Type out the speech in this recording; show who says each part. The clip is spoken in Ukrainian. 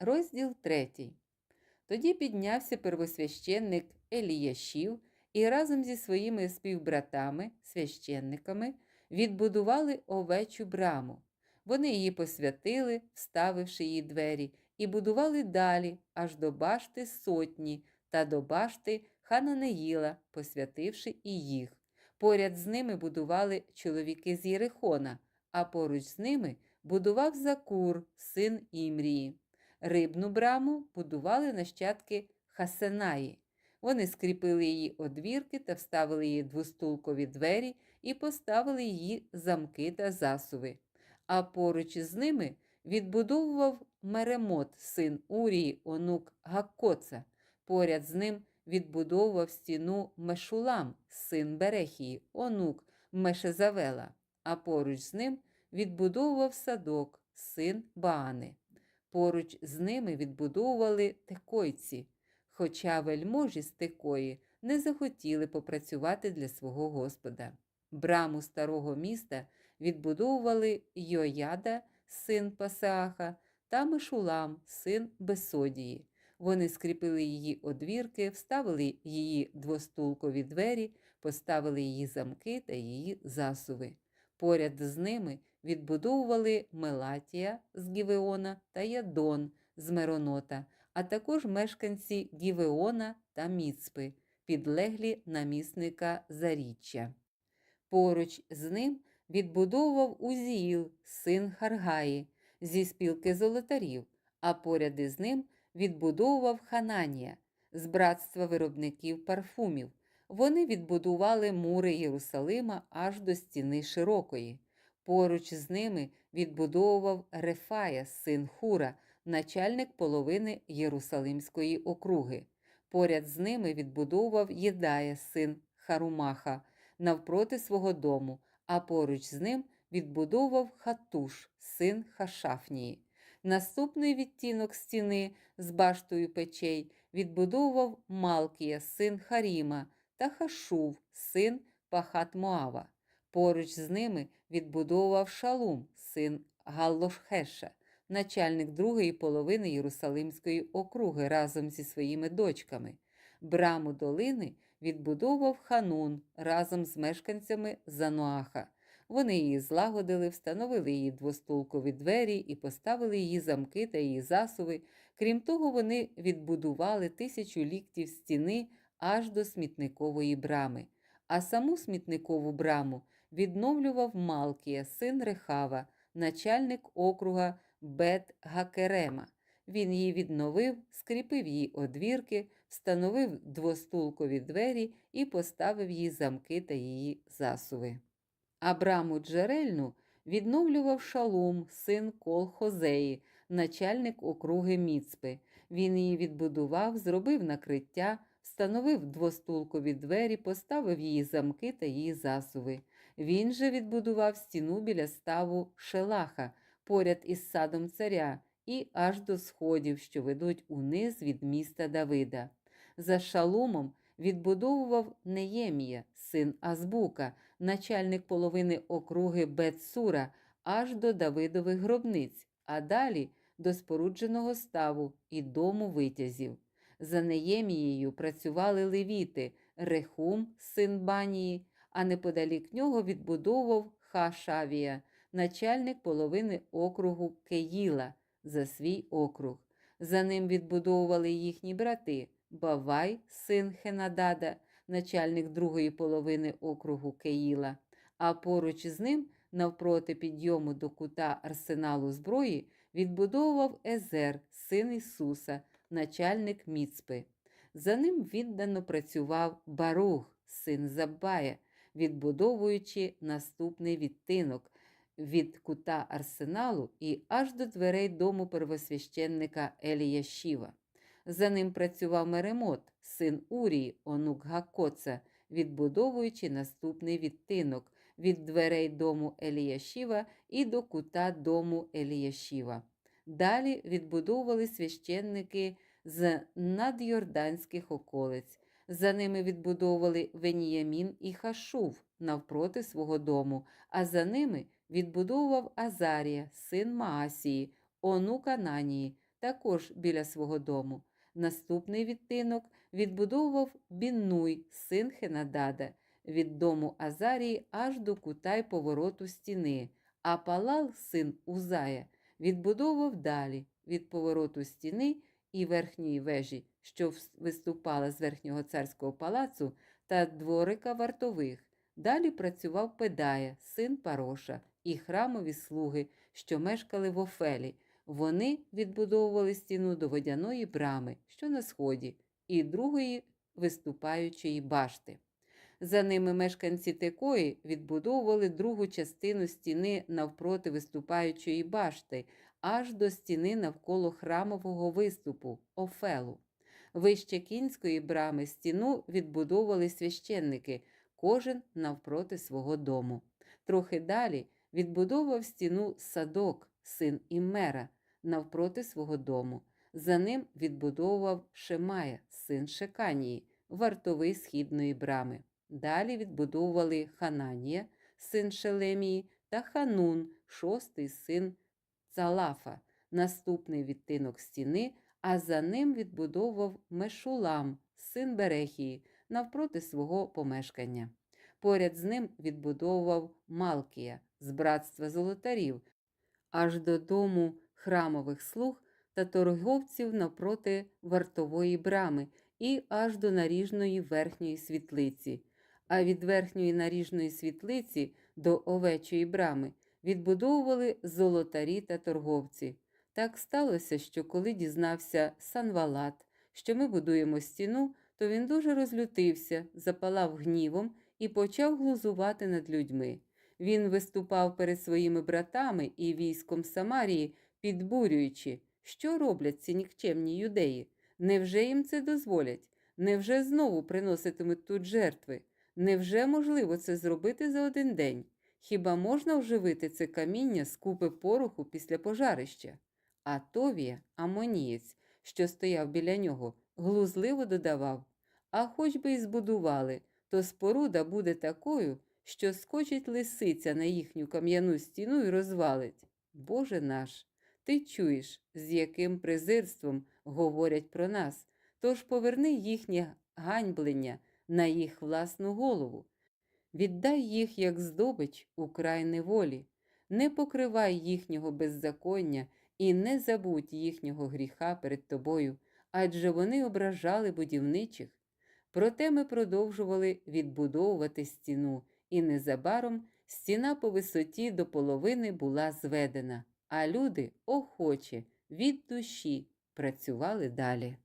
Speaker 1: Розділ 3. Тоді піднявся первосвященник Еліяшів і разом зі своїми співбратами, священниками, відбудували овечу браму. Вони її посвятили, вставивши її двері, і будували далі, аж до башти сотні та до башти Хананеїла, посвятивши і їх. Поряд з ними будували чоловіки з Єрихона, а поруч з ними будував Закур, син Імрії. Рибну браму будували нащадки Хасенаї. Вони скріпили її одвірки та вставили її двостулкові двері і поставили її замки та засуви. А поруч із ними відбудовував Меремот, син Урії, онук Гаккоца. Поряд з ним відбудовував стіну Мешулам, син Берехії, онук Мешезавела, а поруч з ним відбудовував садок, син Баани. Поруч з ними відбудовували текойці, хоча вельможі з текої не захотіли попрацювати для свого господа. Браму старого міста відбудовували Йояда, син Пасааха, та Мишулам, син Бесодії. Вони скріпили її одвірки, вставили її двостулкові двері, поставили її замки та її засуви. Поряд з ними відбудовували Мелатія з Гівеона та Ядон з Меронота, а також мешканці Гівеона та Міцпи, підлеглі намісника Заріччя. Поруч з ним відбудовував Узіїл, син Харгаї, зі спілки золотарів, а поряд із ним відбудовував Хананія з братства виробників парфумів. Вони відбудували мури Єрусалима аж до стіни широкої. Поруч з ними відбудовував Рефая, син Хура, начальник половини Єрусалимської округи. Поряд з ними відбудовував Єдая, син Харумаха, навпроти свого дому, а поруч з ним відбудовував Хатуш, син Хашафнії. Наступний відтінок стіни з баштою печей відбудовував Малкія, син Харіма, та Хашув, син Пахат-Моава. Поруч з ними відбудовував Шалум, син Галлошхеша, начальник другої половини Єрусалимської округи разом зі своїми дочками. Браму долини відбудовував Ханун разом з мешканцями Зануаха. Вони її злагодили, встановили її двостулкові двері і поставили її замки та її засуви. Крім того, вони відбудували тисячу ліктів стіни аж до смітникової брами. А саму смітникову браму відновлював Малкія, син Рехава, начальник округа Бет Гакерема. Він її відновив, скріпив її одвірки, встановив двостулкові двері і поставив їй замки та її засуви. А браму джерельну відновлював Шалум, син Кол Хозеї, начальник округи Міцпи. Він її відбудував, зробив накриття, встановив двостулкові двері, поставив її замки та її засуви. Він же відбудував стіну біля ставу Шелаха, поряд із садом царя, і аж до сходів, що ведуть униз від міста Давида. За шалумом відбудовував Неємія, син Азбука, начальник половини округи Бетсура, аж до Давидових гробниць, а далі до спорудженого ставу і дому витязів. За Неємією працювали левіти, Рехум, син Банії, а неподалік нього відбудовував Хашавія, начальник половини округу Кеїла за свій округ. За ним відбудовували їхні брати Бавай, син Хенадада, начальник другої половини округу Кеїла, а поруч з ним, навпроти підйому до кута арсеналу зброї, відбудовував Езер, син Ісуса, начальник Міцпи. За ним віддано працював Барух, син Забая, відбудовуючи наступний відтинок від кута арсеналу і аж до дверей дому первосвященника Еліяшіва. За ним працював Меремот, син Урії, онук Гакоца, відбудовуючи наступний відтинок від дверей дому Еліяшіва і до кута дому Еліяшіва. Далі відбудовували священники з надйорданських околиць. За ними відбудовували Веніямін і Хашув навпроти свого дому, а за ними відбудовував Азарія, син Маасії, онук Ананії, також біля свого дому. Наступний відтинок відбудовував Біннуй, син Хенадада, від дому Азарії аж до кута й повороту стіни, а Палал, син Узая, відбудовував далі від повороту стіни і верхньої вежі, що виступала з верхнього царського палацу, та дворика вартових. Далі працював Педая, син Пароша, і храмові слуги, що мешкали в Офелі. Вони відбудовували стіну до водяної брами, що на сході, і другої виступаючої башти. За ними мешканці Текої відбудовували другу частину стіни навпроти виступаючої башти, аж до стіни навколо храмового виступу Офелу. Вище кінської брами стіну відбудовували священники, кожен навпроти свого дому. Трохи далі відбудовував стіну садок, син Іммера, навпроти свого дому. За ним відбудовував Шемая, син Шеканії, вартовий східної брами. Далі відбудовували Хананія, син Шелемії, та Ханун, шостий син Цалафа, наступний відтинок стіни, а за ним відбудовував Мешулам, син Берехії, навпроти свого помешкання. Поряд з ним відбудовував Малкія з братства золотарів, аж до дому храмових слуг та торговців навпроти вартової брами і аж до наріжної верхньої світлиці. А від верхньої наріжної світлиці до овечої брами відбудовували золотарі та торговці. Так сталося, що коли дізнався Санвалат, що ми будуємо стіну, то він дуже розлютився, запалав гнівом і почав глузувати над людьми. Він виступав перед своїми братами і військом Самарії, підбурюючи, що роблять ці нікчемні юдеї. Невже їм це дозволять? Невже знову приноситимуть тут жертви? Невже можливо це зробити за один день? Хіба можна вживити це каміння з купи пороху після пожарища? А Товія, амонієць, що стояв біля нього, глузливо додавав: А хоч би й збудували, то споруда буде такою, що скочить лисиця на їхню кам'яну стіну і розвалить. Боже наш, ти чуєш, з яким презирством говорять про нас, тож поверни їхнє ганьблення на їх власну голову. Віддай їх як здобич у край неволі, не покривай їхнього беззаконня і не забудь їхнього гріха перед тобою, адже вони ображали будівничих. Проте ми продовжували відбудовувати стіну, і незабаром стіна по висоті до половини була зведена, а люди охоче від душі працювали далі.